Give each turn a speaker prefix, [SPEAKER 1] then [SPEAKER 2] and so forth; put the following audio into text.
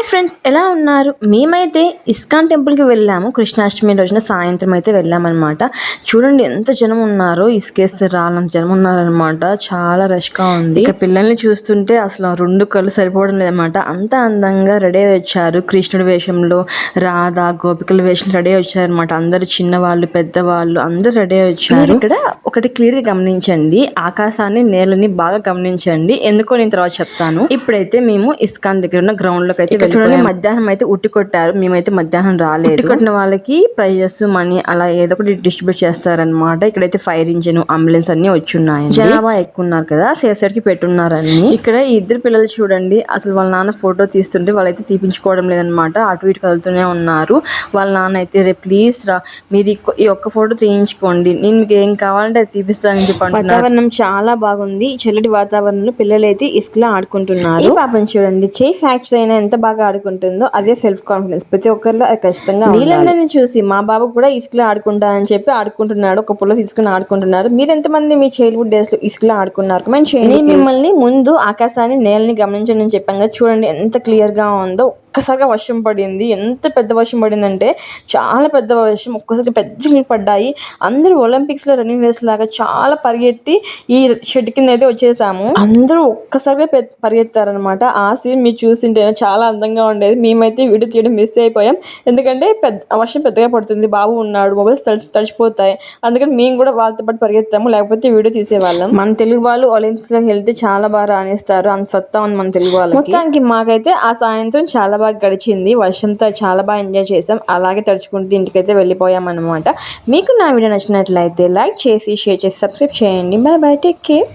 [SPEAKER 1] Hi friends ఎలా ఉన్నారు? మేమైతే ఇస్కాన్ టెంపుల్కి వెళ్ళాము. కృష్ణాష్టమి రోజున సాయంత్రం అయితే వెళ్ళామన్నమాట. చూడండి ఎంత జనం ఉన్నారో ఇసుకేస్తే రానంత జనం ఉన్నారనమాట చాలా రష్గా ఉంది. ఇక పిల్లల్ని చూస్తుంటే అసలు రెండు కళ్ళు సరిపోవడం లేదన్నమాట. అంత అందంగా రెడీ అయి వచ్చారు. కృష్ణుడి వేషంలో రాధ గోపికల వేషం రెడీ అయి వచ్చారనమాట అందరు చిన్నవాళ్ళు పెద్దవాళ్ళు అందరు రెడీ అయి వచ్చారు. ఇక్కడ ఒకటి క్లియర్గా గమనించండి. ఆకాశాన్ని నేలని బాగా గమనించండి. ఎందుకో నేను తర్వాత చెప్తాను. ఇప్పుడైతే మేము ఇస్కాన్ దగ్గర ఉన్న గ్రౌండ్లోకి అయితే చూడండి మధ్యాహ్నం అయితే ఉట్టి కొట్టారు. మేమైతే మధ్యాహ్నం రాలేదు. ఉట్టి కొట్టిన వాళ్ళకి ప్రైజెస్ మనీ అలా ఏదో ఒకటి డిస్ట్రిబ్యూట్ చేస్తారనమాట ఇక్కడైతే ఫైర్ ఇంజిన్ అంబులెన్స్ అన్ని వచ్చి ఉన్నాయి జనాభా ఎక్కువ ఉన్నారు కదా సేఫ్ సైడ్కి పెట్టున్నారని. ఇక్కడ ఇద్దరు పిల్లలు చూడండి అసలు వాళ్ళ నాన్న ఫోటో తీస్తుంటే వాళ్ళైతే తీపించుకోవడం లేదనమాట అటు ఇటు కదులుతూనే ఉన్నారు. వాళ్ళ నాన్న అయితే రేపు ప్లీజ్ రా మీరు ఈ ఒక్క ఫోటో తీయించుకోండి. నేను మీకు ఏం కావాలంటే అది తీపిస్తానని చెప్పి వాతావరణం చాలా బాగుంది. చల్లటి వాతావరణంలో పిల్లలు అయితే ఇసుకలో ఆడుకుంటున్నారు. పాపం చూడండి చేయి ఫ్రాక్చర్ అయినా ఎంత బాగా ఆడుకుంటుందో అదే సెల్ఫ్ కాన్ఫిడెన్స్ ప్రతి ఒక్కరిలో అది ఖచ్చితంగా వీళ్ళందరినీ చూసి మా బాబు కూడా ఇసుకలో ఆడుకుంటా అని చెప్పి ఆడుకుంటున్నాడు ఒక పుల్ల తీసుకుని ఆడుకుంటున్నారు మీరు ఎంతమంది మీ చైల్డ్హుడ్ డేస్లో ఇసుకలో ఆడుకున్నారు? నేను మిమ్మల్ని ముందు ఆకాశాన్ని నేలని గమనించండి అని చెప్పాను చూడండి ఎంత క్లియర్గా ఉందో. ఒక్కసారిగా వర్షం పడింది. ఎంత పెద్ద వర్షం పడిందంటే చాలా పెద్ద వర్షం. ఒక్కసారి పెద్ద చినుకులు పడ్డాయి. అందరూ ఒలింపిక్స్లో రన్నింగ్ రేస్ లాగా చాలా పరిగెట్టి ఈ షెడ్ కింద అయితే వచ్చేసాము. అందరూ ఒక్కసారిగా పె- పరిగెత్తారనమాట ఆ సీన్ మీరు చూసింటే చాలా అందంగా ఉండేది. మేమైతే వీడియో తీయడం మిస్ అయిపోయాం. ఎందుకంటే పెద్ద వర్షం పెద్దగా పడుతుంది. బాబు ఉన్నాడు. మొబైల్స్ తడిచి తడిచిపోతాయి. అందుకని మేము కూడా వాళ్ళతో పాటు పరిగెత్తాము. లేకపోతే వీడియో తీసేవాళ్ళం. మన తెలుగు వాళ్ళు ఒలింపిక్స్లోకి వెళ్తే చాలా బాగా రాణిస్తారు. అంత సత్తా ఉంది మన తెలుగు వాళ్ళకి. మొత్తానికి మాకైతే ఆ సాయంత్రం చాలా బాగా గడిచింది. వర్షంతో చాలా బాగా ఎంజాయ్ చేసాం అలాగే తడుచుకుంటూ ఇంటికైతే వెళ్ళిపోయాం అనమాట మీకు నా వీడియో నచ్చినట్లయితే లైక్ చేసి షేర్ చేసి సబ్స్క్రైబ్ చేయండి. Bye bye take care